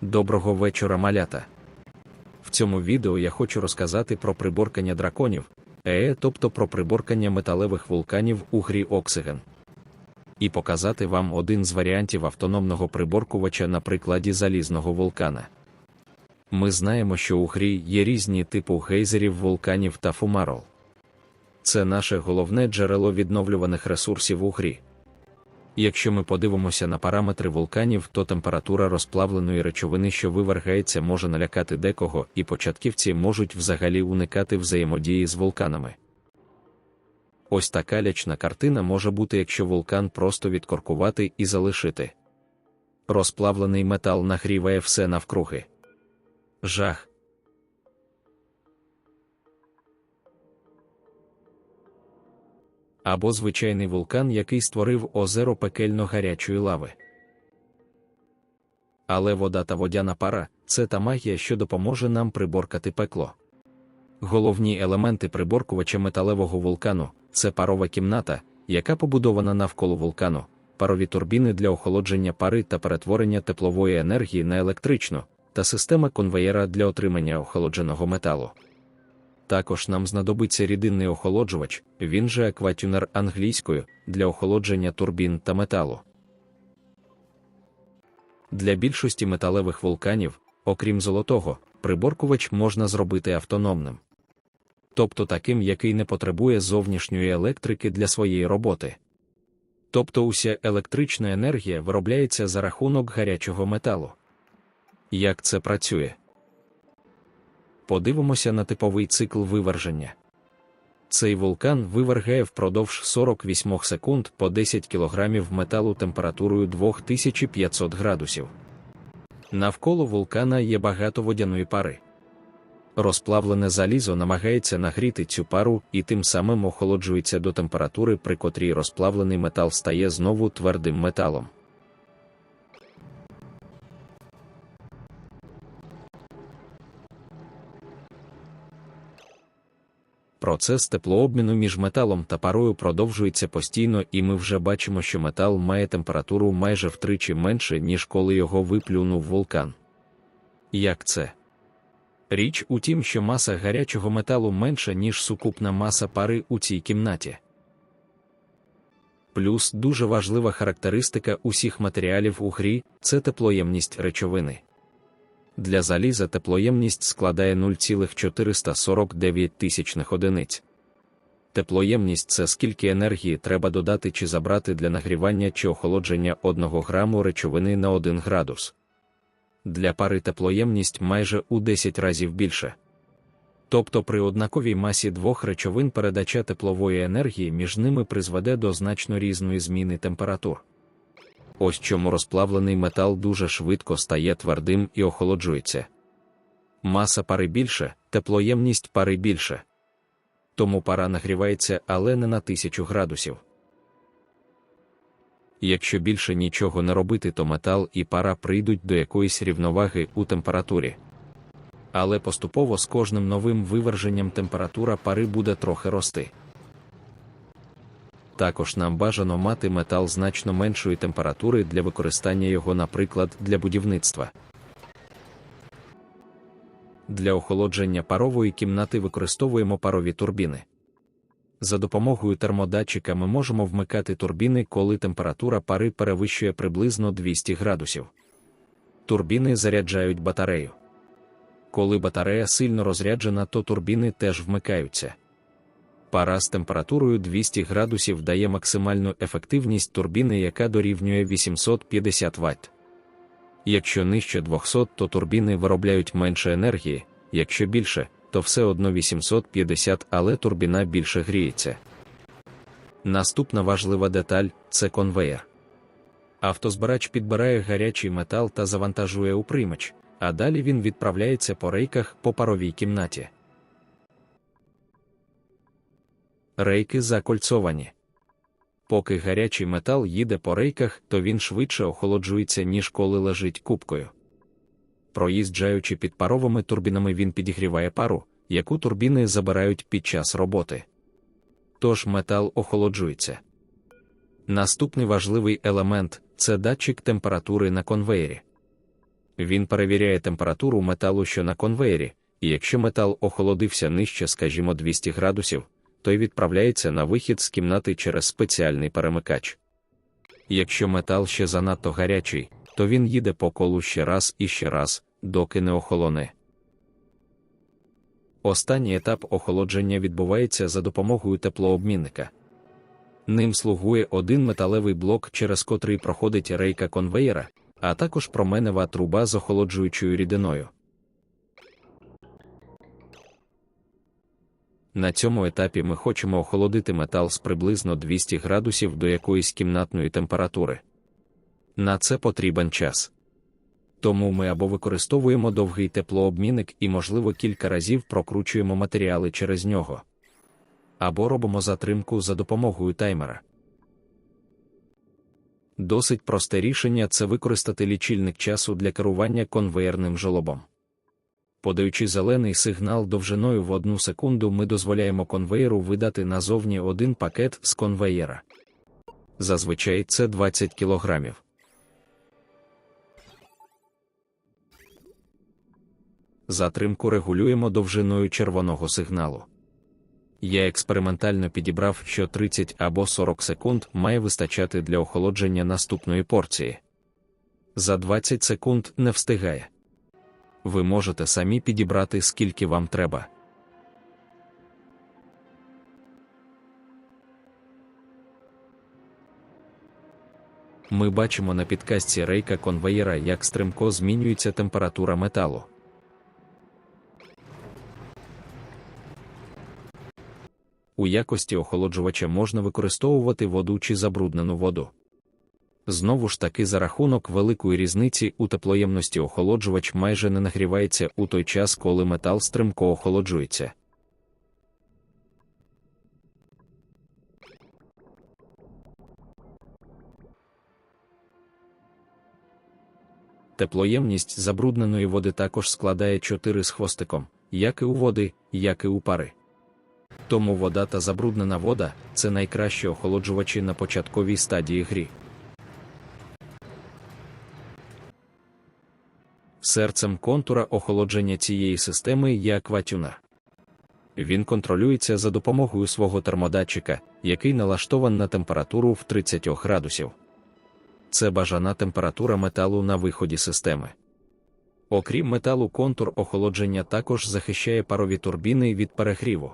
Доброго вечора, малята. В цьому відео я хочу розказати про приборкання драконів, е, тобто про приборкання металевих вулканів у грі Oxygen. І показати вам один з варіантів автономного приборкувача на прикладі залізного вулкана. Ми знаємо, що у грі є різні типи гейзерів вулканів та фумарол. Це наше головне джерело відновлюваних ресурсів у грі. Якщо ми подивимося на параметри вулканів, то температура розплавленої речовини, що вивергається, може налякати декого, і початківці можуть взагалі уникати взаємодії з вулканами. Ось така лячна картина може бути, якщо вулкан просто відкоркувати і залишити. Розплавлений метал нагріває все навкруги. Жах. Або звичайний вулкан, який створив озеро пекельно гарячої лави. Але вода та водяна пара це та магія, що допоможе нам приборкати пекло. Головні елементи приборкувача металевого вулкану це парова кімната, яка побудована навколо вулкану, парові турбіни для охолодження пари та перетворення теплової енергії на електричну, та система конвеєра для отримання охолодженого металу. Також нам знадобиться рідинний охолоджувач, він же акватюнер англійською, для охолодження турбін та металу. Для більшості металевих вулканів, окрім золотого, приборкувач можна зробити автономним. Тобто таким, який не потребує зовнішньої електрики для своєї роботи. Тобто уся електрична енергія виробляється за рахунок гарячого металу. Як це працює? Подивимося на типовий цикл виверження. Цей вулкан вивергає впродовж 48 секунд по 10 кг металу температурою 2500 градусів. Навколо вулкана є багато водяної пари. Розплавлене залізо намагається нагріти цю пару і тим самим охолоджується до температури, при котрій розплавлений метал стає знову твердим металом. Процес теплообміну між металом та парою продовжується постійно, і ми вже бачимо, що метал має температуру майже втричі менше, ніж коли його виплюнув вулкан. Як це? Річ у тім, що маса гарячого металу менша, ніж сукупна маса пари у цій кімнаті. Плюс дуже важлива характеристика усіх матеріалів у грі це теплоємність речовини. Для заліза теплоємність складає 0,449 тисячних одиниць. Теплоємність це скільки енергії треба додати чи забрати для нагрівання чи охолодження 1 граму речовини на 1 градус. Для пари теплоємність майже у 10 разів більше. Тобто при однаковій масі двох речовин передача теплової енергії між ними призведе до значно різної зміни температур. Ось чому розплавлений метал дуже швидко стає твердим і охолоджується. Маса пари більше, теплоємність пари більше. Тому пара нагрівається, але не на 1000 градусів. Якщо більше нічого не робити, то метал і пара прийдуть до якоїсь рівноваги у температурі. Але поступово з кожним новим виверженням температура пари буде трохи рости. Також нам бажано мати метал значно меншої температури для використання його, наприклад, для будівництва. Для охолодження парової кімнати використовуємо парові турбіни. За допомогою термодатчика ми можемо вмикати турбіни, коли температура пари перевищує приблизно 200 градусів. Турбіни заряджають батарею. Коли батарея сильно розряджена, то турбіни теж вмикаються. Пара з температурою 200 градусів дає максимальну ефективність турбіни, яка дорівнює 850 Вт. Якщо нижче 200, то турбіни виробляють менше енергії, якщо більше, то все одно 850, але турбіна більше гріється. Наступна важлива деталь це конвеєр. Автозбирач підбирає гарячий метал та завантажує у приймач, а далі він відправляється по рейках по паровій кімнаті. Рейки закольцовані. Поки гарячий метал їде по рейках, то він швидше охолоджується, ніж коли лежить кубкою. Проїжджаючи під паровими турбінами, він підігріває пару, яку турбіни забирають під час роботи. Тож метал охолоджується. Наступний важливий елемент це датчик температури на конвеєрі. Він перевіряє температуру металу, що на конвеєрі, і якщо метал охолодився нижче, скажімо, 200 градусів, той відправляється на вихід з кімнати через спеціальний перемикач. Якщо метал ще занадто гарячий, то він їде по колу ще раз і ще раз, доки не охолоне. Останній етап охолодження відбувається за допомогою теплообмінника. Ним слугує один металевий блок, через котрий проходить рейка конвеєра, а також променева труба з охолоджуючою рідиною. На цьому етапі ми хочемо охолодити метал з приблизно 200 градусів до якоїсь кімнатної температури. На це потрібен час. Тому ми або використовуємо довгий теплообмінник і, можливо, кілька разів прокручуємо матеріали через нього, або робимо затримку за допомогою таймера. Досить просте рішення це використати лічильник часу для керування конвеєрним жолобом. Подаючи зелений сигнал довжиною в одну секунду, ми дозволяємо конвеєру видати назовні один пакет з конвеєра. Зазвичай це 20 кілограмів. Затримку регулюємо довжиною червоного сигналу. Я експериментально підібрав, що 30 або 40 секунд має вистачати для охолодження наступної порції. За 20 секунд не встигає. Ви можете самі підібрати, скільки вам треба. Ми бачимо на підказці рейка конвеєра, як стрімко змінюється температура металу. У якості охолоджувача можна використовувати воду чи забруднену воду. Знову ж таки, за рахунок великої різниці у теплоємності охолоджувач майже не нагрівається у той час, коли метал стрімко охолоджується. Теплоємність забрудненої води також складає 4 з хвостиком, як і у води, як і у пари. Тому вода та забруднена вода це найкращі охолоджувачі на початковій стадії грі. Серцем контура охолодження цієї системи є акватюнер. Він контролюється за допомогою свого термодатчика, який налаштований на температуру в 30 градусів. Це бажана температура металу на виході системи. Окрім металу, контур охолодження також захищає парові турбіни від перегріву.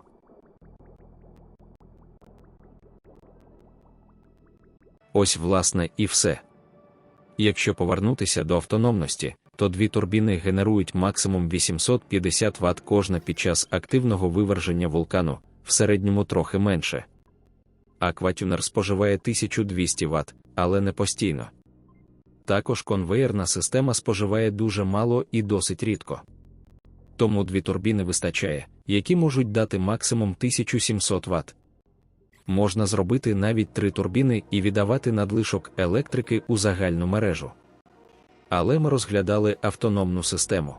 Ось, власне, і все. Якщо повернутися до автономності, то дві турбіни генерують максимум 850 Вт кожна під час активного виверження вулкану, в середньому трохи менше. Акватюнер споживає 1200 Вт, але не постійно. Також конвеєрна система споживає дуже мало і досить рідко. Тому дві турбіни вистачає, які можуть дати максимум 1700 Вт. Можна зробити навіть три турбіни і віддавати надлишок електрики у загальну мережу але ми розглядали автономну систему.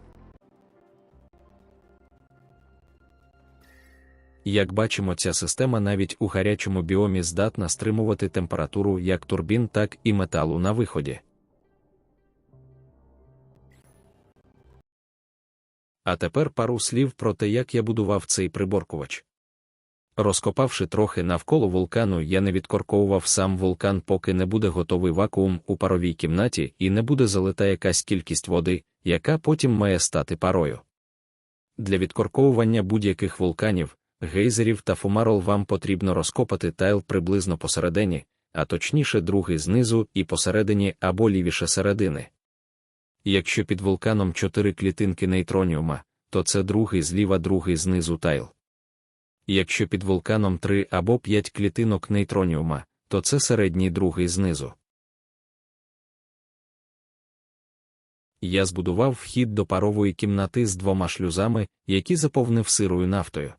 Як бачимо, ця система навіть у гарячому біомі здатна стримувати температуру як турбін, так і металу на виході. А тепер пару слів про те, як я будував цей приборкувач. Розкопавши трохи навколо вулкану, я не відкорковував сам вулкан, поки не буде готовий вакуум у паровій кімнаті і не буде залита якась кількість води, яка потім має стати парою. Для відкорковування будь-яких вулканів, гейзерів та фумарол вам потрібно розкопати тайл приблизно посередині, а точніше другий знизу і посередині або лівіше середини. Якщо під вулканом чотири клітинки нейтроніума, то це другий зліва, другий знизу тайл. Якщо під вулканом 3 або 5 клітинок нейтроніума, то це середній другий знизу. Я збудував вхід до парової кімнати з двома шлюзами, які заповнив сирою нафтою.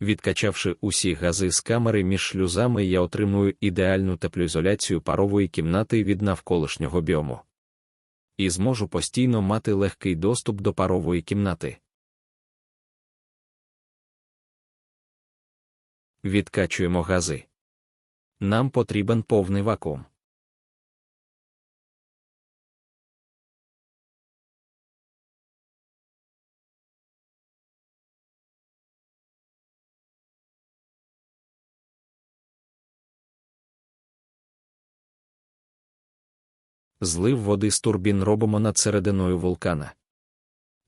Відкачавши усі гази з камери між шлюзами, я отримую ідеальну теплоізоляцію парової кімнати від навколишнього біому. І зможу постійно мати легкий доступ до парової кімнати. Відкачуємо гази. Нам потрібен повний вакуум. Злив води з турбін робимо над серединою вулкана.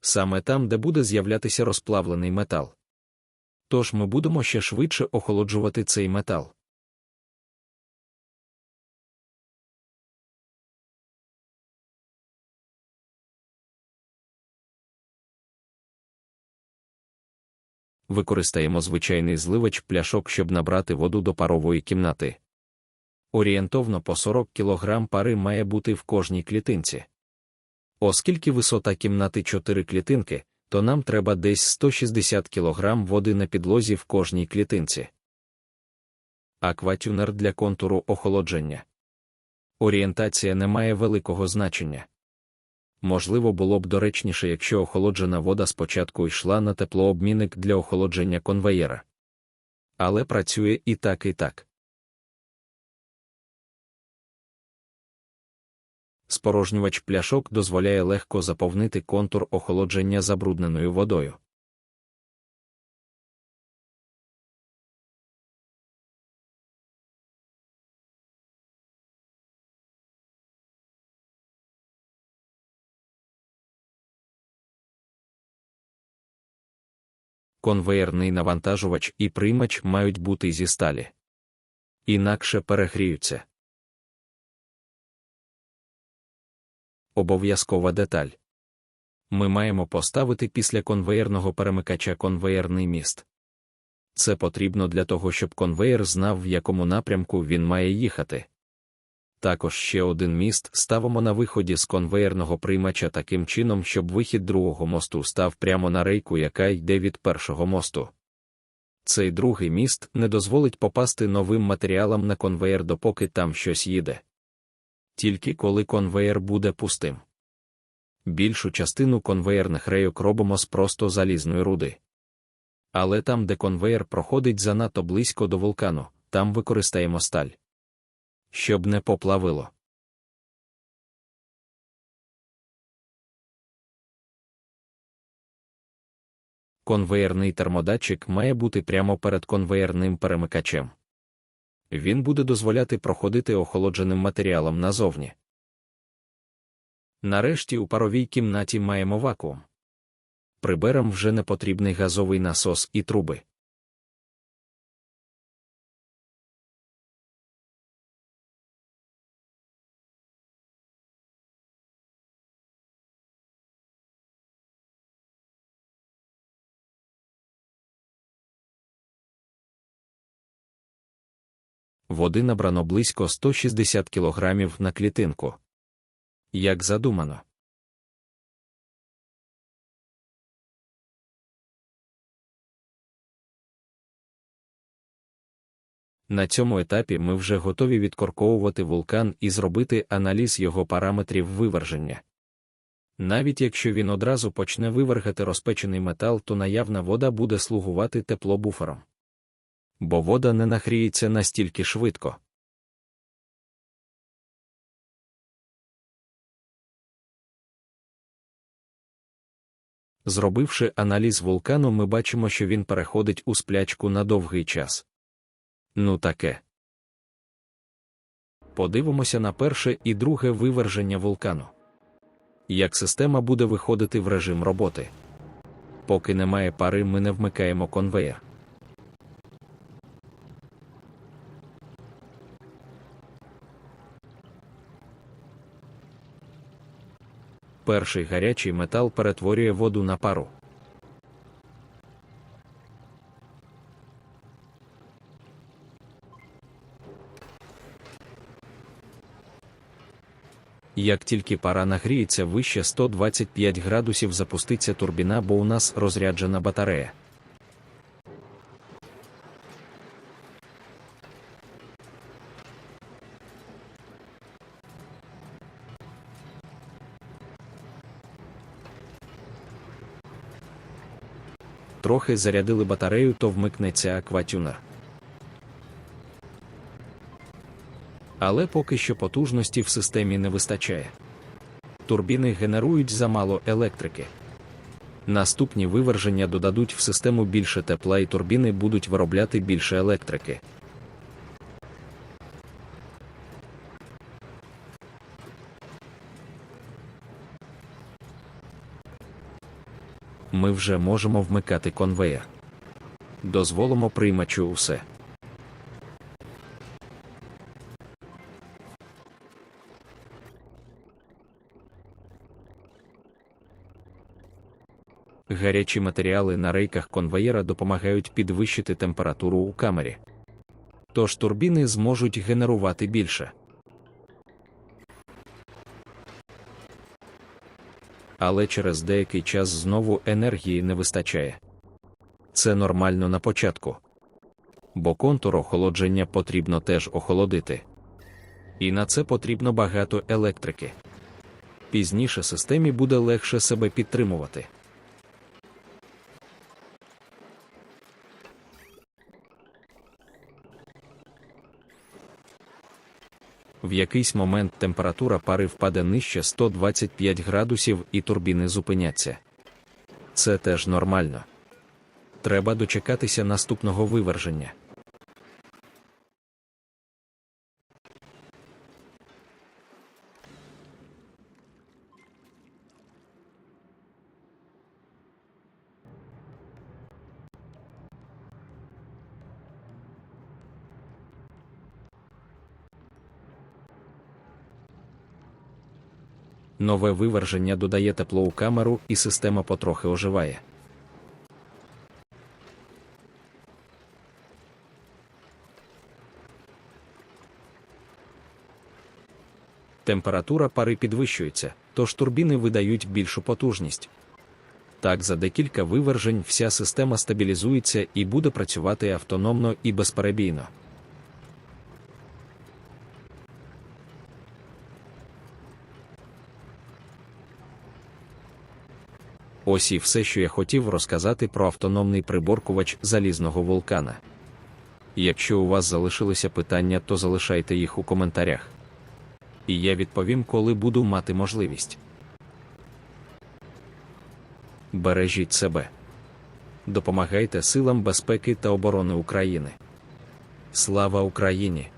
Саме там, де буде з'являтися розплавлений метал. Тож ми будемо ще швидше охолоджувати цей метал. Використаємо звичайний зливач пляшок, щоб набрати воду до парової кімнати. Орієнтовно по 40 кг пари має бути в кожній клітинці. Оскільки висота кімнати 4 клітинки, то нам треба десь 160 кг води на підлозі в кожній клітинці. Акватюнер для контуру охолодження. Орієнтація не має великого значення. Можливо, було б доречніше, якщо охолоджена вода спочатку йшла на теплообмінник для охолодження конвеєра. Але працює і так, і так. Спорожнювач пляшок дозволяє легко заповнити контур охолодження забрудненою водою. Конвеєрний навантажувач і приймач мають бути зі сталі. Інакше перегріються. Обов'язкова деталь. Ми маємо поставити після конвеєрного перемикача конвеєрний міст. Це потрібно для того, щоб конвеєр знав, в якому напрямку він має їхати. Також ще один міст ставимо на виході з конвеєрного приймача таким чином, щоб вихід другого мосту став прямо на рейку, яка йде від першого мосту. Цей другий міст не дозволить попасти новим матеріалам на конвеєр, допоки там щось їде. Тільки коли конвеєр буде пустим. Більшу частину конвеєрних рейок робимо з просто залізної руди. Але там, де конвеєр проходить занадто близько до вулкану, там використаємо сталь щоб не поплавило. Конвеєрний термодатчик має бути прямо перед конвеєрним перемикачем. Він буде дозволяти проходити охолодженим матеріалом назовні. Нарешті у паровій кімнаті маємо вакуум. Приберем вже непотрібний газовий насос і труби. Води набрано близько 160 кг на клітинку. Як задумано. На цьому етапі ми вже готові відкорковувати вулкан і зробити аналіз його параметрів виверження. Навіть якщо він одразу почне вивергати розпечений метал, то наявна вода буде слугувати теплобуфером бо вода не нагріється настільки швидко. Зробивши аналіз вулкану, ми бачимо, що він переходить у сплячку на довгий час. Ну таке. Подивимося на перше і друге виверження вулкану. Як система буде виходити в режим роботи. Поки немає пари, ми не вмикаємо конвеєр. Перший гарячий метал перетворює воду на пару. Як тільки пара нагріється вище 125 градусів запуститься турбіна, бо у нас розряджена батарея. Трохи зарядили батарею, то вмикнеться акватюнер. Але поки що потужності в системі не вистачає. Турбіни генерують замало електрики. Наступні виверження додадуть в систему більше тепла і турбіни будуть виробляти більше електрики. Ми вже можемо вмикати конвеєр. Дозволимо приймачу усе. Гарячі матеріали на рейках конвеєра допомагають підвищити температуру у камері. Тож турбіни зможуть генерувати більше. Але через деякий час знову енергії не вистачає. Це нормально на початку. Бо контур охолодження потрібно теж охолодити. І на це потрібно багато електрики. Пізніше системі буде легше себе підтримувати. В якийсь момент температура пари впаде нижче 125 градусів і турбіни зупиняться. Це теж нормально. Треба дочекатися наступного виверження. Нове виверження додає тепло у камеру і система потрохи оживає. Температура пари підвищується, тож турбіни видають більшу потужність. Так, за декілька вивержень вся система стабілізується і буде працювати автономно і безперебійно. Ось і все, що я хотів розказати про автономний приборкувач залізного вулкана. Якщо у вас залишилися питання, то залишайте їх у коментарях. І я відповім, коли буду мати можливість. Бережіть себе. Допомагайте силам безпеки та оборони України. Слава Україні!